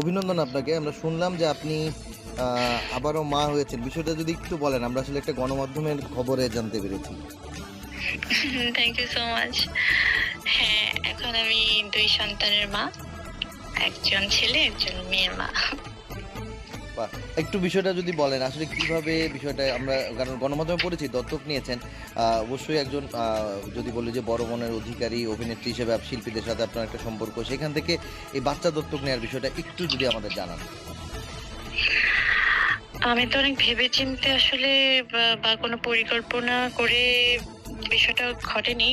অভিনন্দন আপনাকে। আমরা শুনলাম যে আপনি আবারও মা হয়েছেন। বিষয়টা যদি একটু বলেন, আমরা আসলে একটা গণমাধ্যমের খবরে জানতে পেরেছি। থ্যাংক ইউ সো মাচ হ্যাঁ এখন আমি দুই সন্তানের মা, একজন ছেলে, একজন মেয়ের মা। একটু বিষয়টা যদি বলেন, আসলে কীভাবে বিষয়টা আমরা, কারণ গণমাধ্যমে পড়েছি, দত্তক নিয়েছেন অবশ্যই একজন যদি বলি যে বড় মনের অধিকারী, অভিনেত্রী হিসেবে শিল্পীদের সাথে আপনার একটা সম্পর্ক, সেখান থেকে এই বাচ্চা দত্তক নেওয়ার বিষয়টা একটু যদি আমাদের জানান। আমি তো অনেক ভেবে চিন্তে আসলে, বা কোনো পরিকল্পনা করে বিষয়টা ঘটেনি।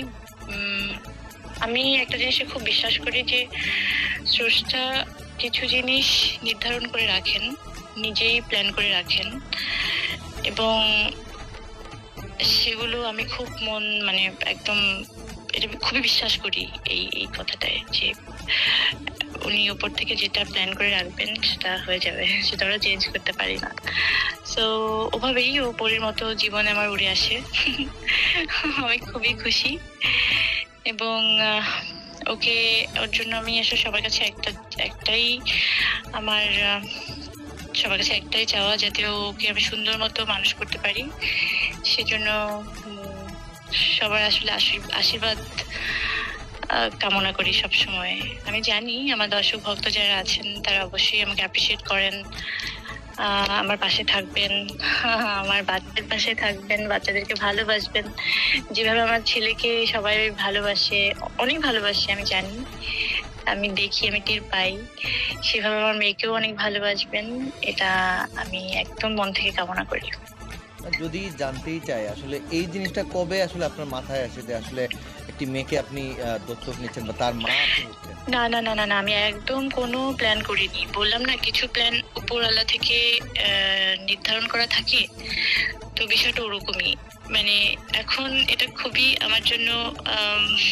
আমি একটা জিনিসে খুব বিশ্বাস করি যে, স্রষ্টা কিছু জিনিস নির্ধারণ করে রাখেন, নিজেই প্ল্যান করে রাখেন এবং সেগুলো আমি খুব মন মানে একদম এটা খুবই বিশ্বাস করি এই এই কথাটায় যে উনি উপর থেকে যেটা প্ল্যান করে রাখবেন সেটা হয়ে যাবে, সেটা আমরা চেঞ্জ করতে পারি না। সো ওভাবেই ও পরীর মতো জীবনে আমার উড়ে আসে। আমি খুবই খুশি এবং ওকে, ওর জন্য আমি আসলে সবার কাছে একটা একটাই আমার সবার কাছে একটাই চাওয়া যাতে ওকে আমি সুন্দর মতো মানুষ করতে পারি। সেজন্য সবার আসলে আশীর- আশীর্বাদ কামনা করি সব সময় আমি জানি আমার দর্শক, ভক্ত যারা আছেন, তারা অবশ্যই আমাকে অ্যাপ্রিসিয়েট করেন। আমার পাশে থাকবেন, আমার বাচ্চাদের পাশে থাকবেন, বাচ্চাদেরকে ভালোবাসবেন। যেভাবে আমার ছেলেকে সবাই ভালোবাসে, অনেক ভালোবাসে, আমি জানি। আমি দেখি আমি টের পাই। সেভাবে আমার মেয়েকেও অনেক ভালোবাসবেন। এটা আমি একদম মন থেকে কামনা করি। যদি জানতেই চাই আসলে এই জিনিসটা কবে আসলে আপনার মাথায় আসে যে আসলে একটি মেয়েকে আপনি দত্তক নিচ্ছেন বা তার মা না না না না না আমি একদম কোনো প্ল্যান করিনি। বললাম না কিছু প্ল্যান উপরওয়ালা থেকে নির্ধারণ করা থাকে। তো বিষয়টা ওরকমই। মানে এখন এটা খুবই আমার জন্য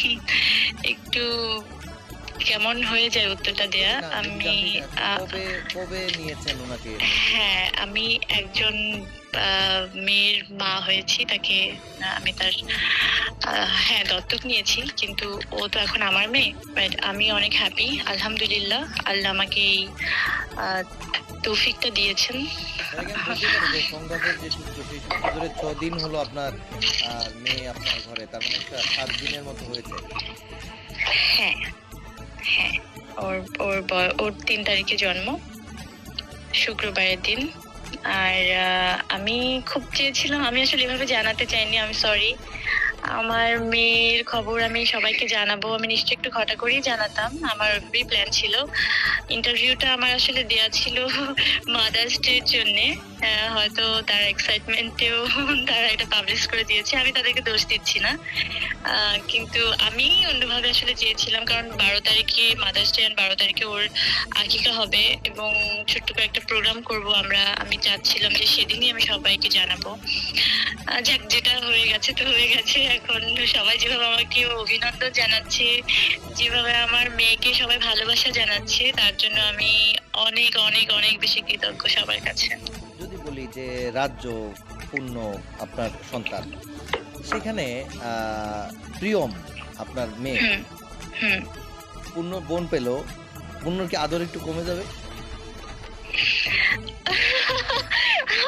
একটু কেমন হয়ে যায় উত্তরটা দেয়া? আমি কবে নিয়েছেন ওনাকে? হ্যাঁ আমি একজন মেয়ের মা হয়েছি তাকে আমি তার হ্যাঁ দত্তক নিয়েছি কিন্তু ও তো এখন আমার মেয়ে বাট আমি অনেক হ্যাপি আলহামদুলিল্লাহ আল্লাহ আমাকে এই তৌফিকটা দিয়েছেন। ছ দিন হলো আপনার মেয়ে আপনার ঘরে তার মানে সাত দিনের মতো হয়েছে। হ্যাঁ হ্যাঁ ওর ওর ওর তিন তারিখে জন্ম, শুক্রবারের দিন। আর আমি খুব চেয়েছিলাম, আমি আসলে এভাবে জানাতে চাইনি আমি সরি আমার মেয়ের খবর আমি সবাইকে জানাব, আমি নিশ্চয়ই একটু ঘটা করেই জানাতাম। আমার প্ল্যান ছিল। ইন্টারভিউটা আমার আসলে দেয়া ছিল মাদার্স ডের জন্য। হয়তো তার এক্সাইটমেন্টেও তারা এটা পাবলিশ করে দিয়েছে। আমি তাদেরকে দোষ দিচ্ছি না। কিন্তু আমি অন্যভাবে আসলে চেয়েছিলাম, কারণ বারো তারিখে মাদার্স ডে বারো তারিখে ওর আকিকা হবে এবং ছোট্ট করে একটা প্রোগ্রাম করব আমরা। আমি চাচ্ছিলাম যে সেদিনই আমি সবাইকে জানাব। যাক, যেটা হয়ে গেছে তো হয়ে গেছে। এখন সবাই যেভাবে আমাকে অভিনন্দন জানাচ্ছে, যেভাবে আমার মেয়েকে সবাই ভালোবাসা জানাচ্ছে, তার জন্য আমি অনেক অনেক অনেক বেশি কৃতজ্ঞ সবার কাছে। বলি যে রাজ্য পূর্ণ আপনার সন্তান। সেখানে প্রিয়ম আপনার মেয়ে। পূর্ণ বোন পেল পূর্ণর কি আদর একটু কমে যাবে?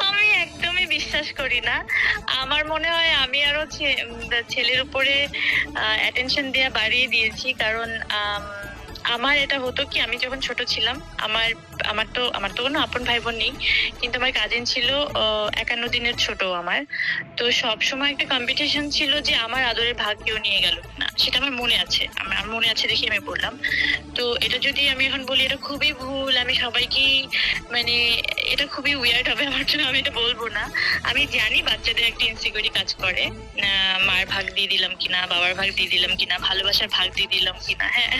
আমি একদমই বিশ্বাস করি না। আমার মনে হয় আমি আরও ছেলের উপরে অ্যাটেনশন দেওয়া বাড়িয়ে দিয়েছি। কারণ আমার এটা হতো কি, আমি যখন ছোট ছিলাম, আমার আমার তো আমার তো কোনো আপন ভাই বোন নেই, কিন্তু আমার কাজিন ছিল একান্ন দিনের ছোট আমার। তো সব সময় একটা কম্পিটিশন ছিল যে আমার আদরের ভাগ কেউ নিয়ে গেল না সেটা আমার মনে আছে। আমার মনে আছে দেখি আমি বললাম। তো এটা যদি আমি এখন বলি, এটা খুবই ভুল, আমি সবাইকে মানে এটা খুবই উইয়ার্ড হবে আমার জন্য, আমি এটা বলব না। আমি জানি বাচ্চাদের একটা ইনসিকিউরিটি কাজ করে মার ভাগ দিয়ে দিলাম কিনা, বাবার ভাগ দিয়ে দিলাম কিনা, ভালোবাসার ভাগ দিয়ে দিলাম কিনা হ্যাঁ।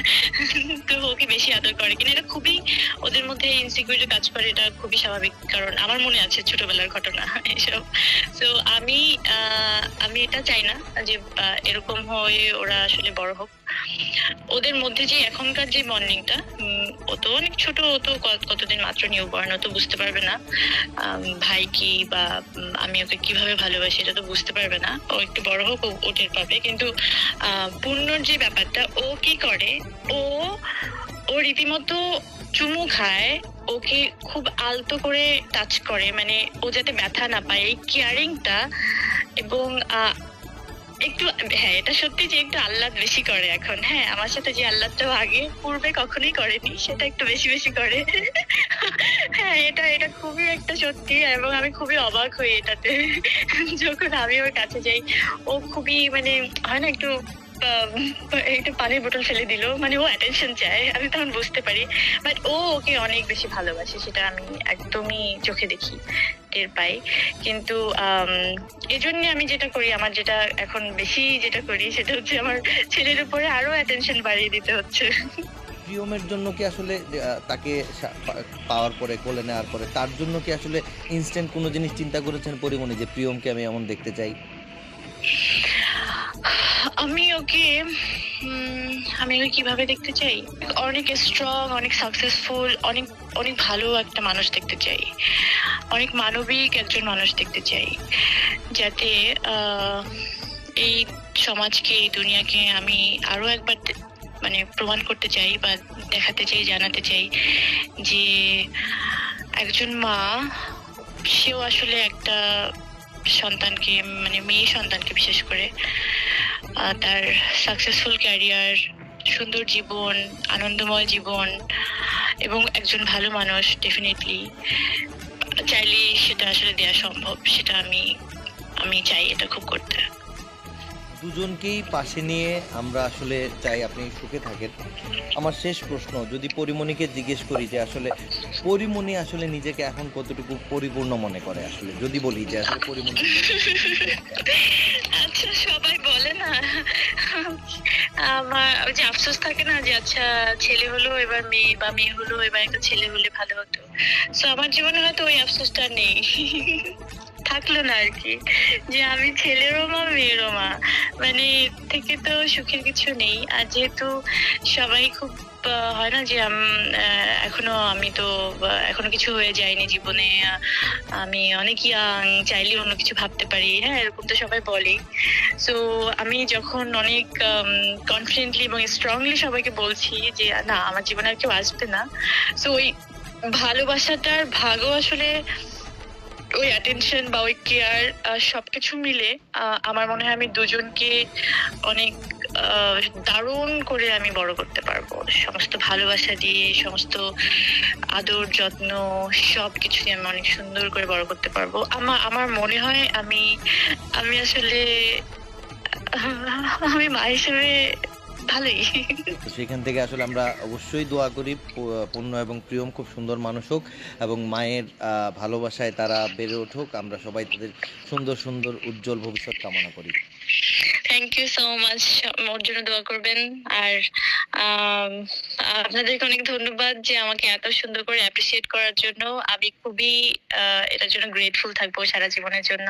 তো ওকে বেশি আদর করে কিনা, এটা খুবই ওদের মধ্যে ইনসিকিউরিটি কাজ করে, এটা খুবই স্বাভাবিক। কারণ আমার মনে আছে ছোটবেলার ঘটনা, এসব। তো আমি আমি এটা চাই না যে এরকম হয়ে ওরা আসলে বড় হোক। ওদের মধ্যে যে এখনকার যে বন্ডিংটা ও তো অনেক ছোট, ও তো কতদিন মাত্র বর্ণ তো বুঝতে পারবে না। ভাই কি বা আমি ওকে কীভাবে ভালোবাসি এটা তো বুঝতে পারবে না। ও একটু বড় হোক, ও ও টের পাবে। কিন্তু পূর্ণর যে ব্যাপারটা, ও কি করে? ও ও রীতিমতো চুমু খায়, ওকে খুব আলতো করে টাচ করে। মানে ও যাতে ব্যথা না পায়, এই কেয়ারিংটা এবং একটু হ্যাঁ এটা সত্যি যে একটু আহ্লাদ বেশি করে এখন। হ্যাঁ আমার সাথে যে আহ্লাদটা আগে, পূর্বে কখনোই করেনি, সেটা একটু বেশি বেশি করে। হ্যাঁ এটা এটা খুবই একটা সত্যি এবং আমি খুবই অবাক হই এটাতে। যখন আমি ওর কাছে যাই, ও খুবই মানে হয় না একটু একটু পানির বোতল ফেলে দিল। মানে ও অ্যাটেনশন চায়, আমি তখন বুঝতে পারি। বাট ও ওকে অনেক বেশি ভালোবাসে, সেটা আমি একদমই চোখে দেখি, টের পাই। কিন্তু এই জন্য আমি যেটা করি, আমার যেটা এখন বেশি যেটা করি, সেটা হচ্ছে আমার ছেলের উপরে আরও অ্যাটেনশন বাড়িয়ে দিতে হচ্ছে। প্রিয়মের জন্য কি আসলে তাকে পাওয়ার পরে, কোলে নেওয়ার পরে, তার জন্য কি আসলে ইনস্ট্যান্ট কোনো জিনিস চিন্তা করেছেন পরিমণি, যে প্রিয়মকে আমি এমন দেখতে চাই? আমি ওকে আমি ওকে কীভাবে দেখতে চাই? অনেক স্ট্রং অনেক সাকসেসফুল অনেক অনেক ভালো একটা মানুষ দেখতে চাই। অনেক মানবিক একজন মানুষ দেখতে চাই। যাতে এই সমাজকে, এই দুনিয়াকে আমি আরও একবার মানে প্রমাণ করতে চাই বা দেখাতে চাই, জানাতে চাই যে একজন মা, সেও আসলে একটা সন্তানকে মানে মেয়ে সন্তানকে বিশেষ করে তার সাকসেসফুল ক্যারিয়ার সুন্দর জীবন আনন্দময় জীবন এবং একজন ভালো মানুষ ডেফিনেটলি চাইলে সেটা আসলে দেওয়া সম্ভব সেটা আমি আমি চাই এটা খুব করতে। দুজনকেই পাশে নিয়ে আমরা আসলে চাই আপনি সুখে থাকেন। আমার শেষ প্রশ্ন যদি পরিমণিকে জিজ্ঞেস করি যে আসলে পরিমণি আসলে নিজেকে এখন কতটুকু পরিপূর্ণ মনে করে আসলে? যদি বলি যে আসলে পরিমণি আচ্ছা সবাই বলে না আমার ওই যে আফসোস থাকে না যে আচ্ছা ছেলে হলো, এবার মেয়ে বা মেয়ে হলো, এবার একটা ছেলে হলে ভালো হতো। সো আমার জীবনে হয়তো ওই আফসোসটা নেই। থাকল না আর কি। যে আমি ছেলেরও মা, মেয়েরও মা। মানে থেকে তো সুখের কিছু নেই। আর যেহেতু সবাই খুব হয় না যে এখনও আমি তো এখনও কিছু হয়ে যায়নি জীবনে। আমি অনেক ইয়াং চাইলে অন্য কিছু ভাবতে পারি। হ্যাঁ এরকম তো সবাই বলে। সো আমি যখন অনেক কনফিডেন্টলি এবং স্ট্রংলি সবাইকে বলছি যে, না, আমার জীবনে আর কেউ আসবে না। সো ওই ভালোবাসাটার ভাগও আসলে ওই অ্যাটেনশন বা ওই কেয়ার সবকিছু মিলে আমার মনে হয় আমি দুজনকে অনেক দারুণ করে আমি বড় করতে পারব। সমস্ত ভালোবাসা দিয়ে, সমস্ত আদর, যত্ন সব কিছু দিয়ে আমি অনেক সুন্দর করে বড় করতে পারব। আমার আমার মনে হয় আমি আমি আসলে, আমি মা হিসেবে ভালোই। সেখান থেকে আসলে আমরা অবশ্যই দোয়া করি পূর্ণ এবং প্রিয়ম খুব সুন্দর মানুষ হোক এবং মায়ের ভালোবাসায় তারা বেড়ে উঠুক। আমরা সবাই তাদের সুন্দর সুন্দর, উজ্জ্বল ভবিষ্যৎ কামনা করি। থ্যাংক ইউ সো মাচ ওর জন্য দোয়া করবেন। আর আপনাদেরকে অনেক ধন্যবাদ যে আমাকে এত সুন্দর করে অ্যাপ্রিসিয়েট করার জন্য। আমি খুবই এটার জন্য গ্রেটফুল থাকব সারা জীবনের জন্য।